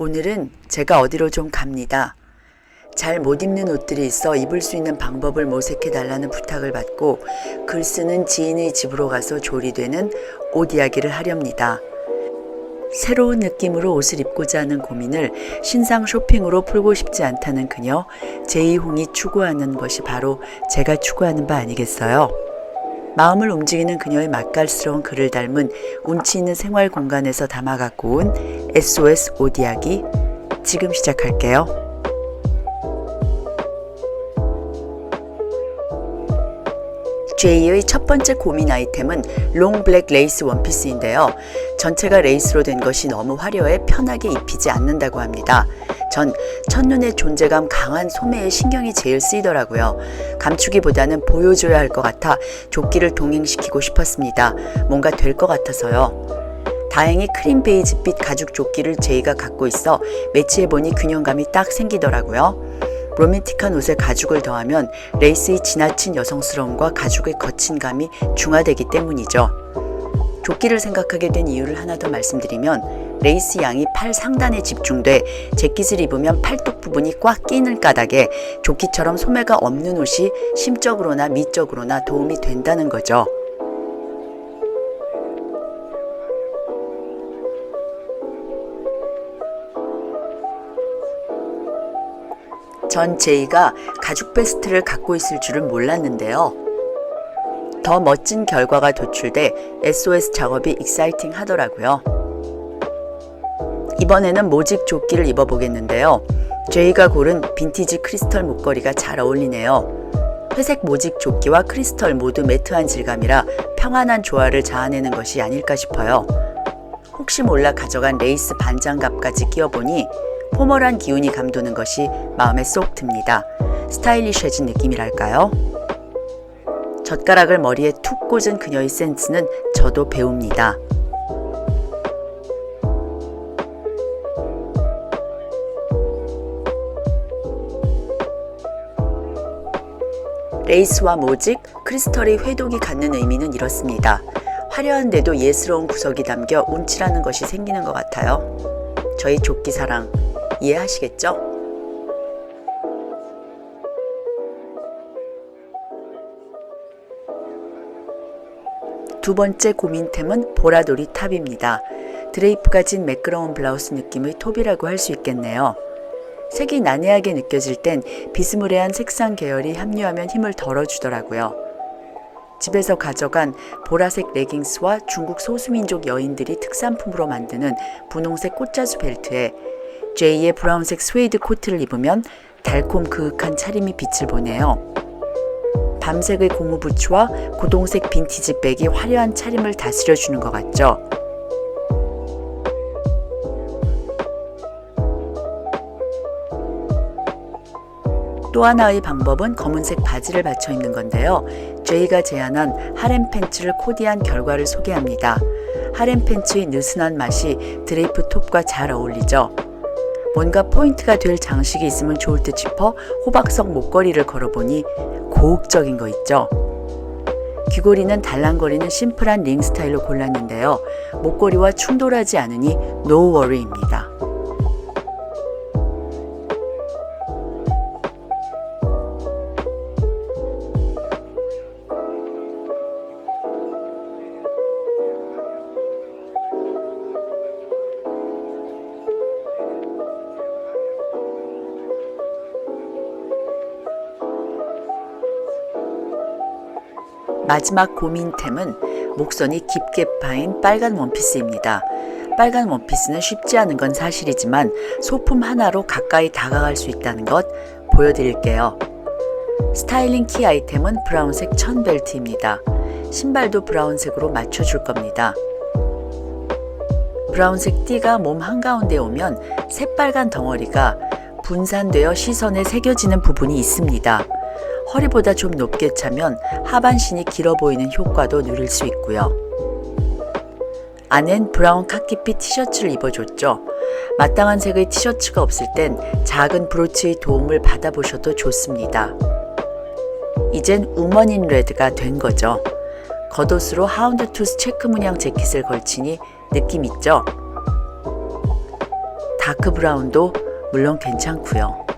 오늘은 제가 어디로 좀 갑니다. 잘 못 입는 옷들이 있어 입을 수 있는 방법을 모색해 달라는 부탁을 받고 글 쓰는 지인의 집으로 가서 조리되는 옷 이야기를 하렵니다. 새로운 느낌으로 옷을 입고자 하는 고민을 신상 쇼핑으로 풀고 싶지 않다는 그녀 제이홍이 추구하는 것이 바로 제가 추구하는 바 아니겠어요? 마음을 움직이는 그녀의 맛깔스러운 글을 닮은 운치 있는 생활 공간에서 담아 갖고 온 SOS 옷 이야기 지금 시작할게요. 제이의 첫 번째 고민 아이템은 롱 블랙 레이스 원피스인데요. 전체가 레이스로 된 것이 너무 화려해 편하게 입히지 않는다고 합니다. 전 첫눈에 존재감 강한 소매에 신경이 제일 쓰이더라고요. 감추기보다는 보여줘야 할 것 같아 조끼를 동행시키고 싶었습니다. 뭔가 될 것 같아서요. 다행히 크림 베이지빛 가죽 조끼를 제이가 갖고 있어 매치해보니 균형감이 딱 생기더라고요. 로맨틱한 옷에 가죽을 더하면 레이스의 지나친 여성스러움과 가죽의 거친 감이 중화되기 때문이죠. 조끼를 생각하게 된 이유를 하나 더 말씀드리면 레이스 양이 팔 상단에 집중돼 재킷을 입으면 팔뚝 부분이 꽉 끼는 까닭에 조끼처럼 소매가 없는 옷이 심적으로나 미적으로나 도움이 된다는 거죠. 전 제이가 가죽 베스트를 갖고 있을 줄은 몰랐는데요. 더 멋진 결과가 도출돼 SOS 작업이 익사이팅 하더라고요. 이번에는 모직 조끼를 입어보겠는데요. 제이가 고른 빈티지 크리스털 목걸이가 잘 어울리네요. 회색 모직 조끼와 크리스털 모두 매트한 질감이라 평안한 조화를 자아내는 것이 아닐까 싶어요. 혹시 몰라 가져간 레이스 반장갑까지 끼워보니 포멀한 기운이 감도는 것이 마음에 쏙 듭니다. 스타일리셔진 느낌이랄까요? 젓가락을 머리에 툭 꽂은 그녀의 센스는 저도 배웁니다. 레이스와 모직, 크리스털의 회독이 갖는 의미는 이렇습니다. 화려한데도 예스러운 구석이 담겨 운치라는 것이 생기는 것 같아요. 저희 조끼 사랑 이해하시겠죠? 두 번째 고민템은 보라돌이 탑입니다. 드레이프가 진 매끄러운 블라우스 느낌의 톱이라고 할 수 있겠네요. 색이 난해하게 느껴질 땐 비스무리한 색상 계열이 합류하면 힘을 덜어주더라고요. 집에서 가져간 보라색 레깅스와 중국 소수민족 여인들이 특산품으로 만드는 분홍색 꽃자수 벨트에 제이의 브라운색 스웨이드 코트를 입으면 달콤 그윽한 차림이 빛을 보네요. 밤색의 고무 부츠와 고동색 빈티지 백이 화려한 차림을 다스려주는 것 같죠. 또 하나의 방법은 검은색 바지를 받쳐 입는 건데요. 제이가 제안한 하렘 팬츠를 코디한 결과를 소개합니다. 하렘 팬츠의 느슨한 맛이 드레이프 톱과 잘 어울리죠. 뭔가 포인트가 될 장식이 있으면 좋을 듯 싶어 호박석 목걸이를 걸어보니 고혹적인 거 있죠. 귀걸이는 달랑거리는 심플한 링 스타일로 골랐는데요. 목걸이와 충돌하지 않으니 노 워리입니다. 마지막 고민템은 목선이 깊게 파인 빨간 원피스입니다. 빨간 원피스는 쉽지 않은 건 사실이지만 소품 하나로 가까이 다가갈 수 있다는 것 보여드릴게요. 스타일링 키 아이템은 브라운색 천 벨트입니다. 신발도 브라운색으로 맞춰줄 겁니다. 브라운색 띠가 몸 한가운데 오면 새빨간 덩어리가 분산되어 시선에 새겨지는 부분이 있습니다. 허리보다 좀 높게 차면 하반신이 길어 보이는 효과도 누릴 수 있고요. 안엔 브라운 카키빛 티셔츠를 입어줬죠. 마땅한 색의 티셔츠가 없을 땐 작은 브로치의 도움을 받아보셔도 좋습니다. 이젠 우먼인 레드가 된 거죠. 겉옷으로 하운드 투스 체크 문양 재킷을 걸치니 느낌 있죠? 다크 브라운도 물론 괜찮고요.